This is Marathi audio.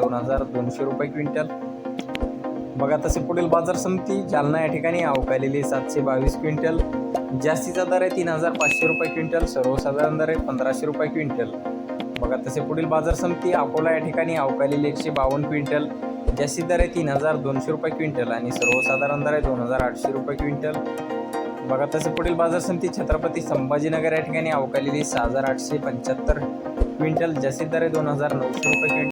दोन हजार दोनशे रुपये क्विंटल. बघा तसे पुढील बाजार समिती जालना या ठिकाणी अवकालेली सातशे बावीस क्विंटल. जास्तीचा दर आहे तीन हजार पाचशे रुपये क्विंटल. सर्वसाधारण दर आहे पंधराशे रुपये क्विंटल. बघा तसे पुढील बाजार समिती अकोला या ठिकाणी अवकालेली एकशे बावन्न क्विंटल. जास्तीत दर आहे तीन हजार दोनशे रुपये क्विंटल आणि सर्वसाधारण दर आहे दोन हजार आठशे रुपये क्विंटल. बघा तसे पुढील बाजार समिती छत्रपती संभाजीनगर या ठिकाणी अवकालेली सहा हजार आठशे पंच्याहत्तर क्विंटल. जास्तीत दर आहे दोन हजार नऊशे रुपये क्विंटल.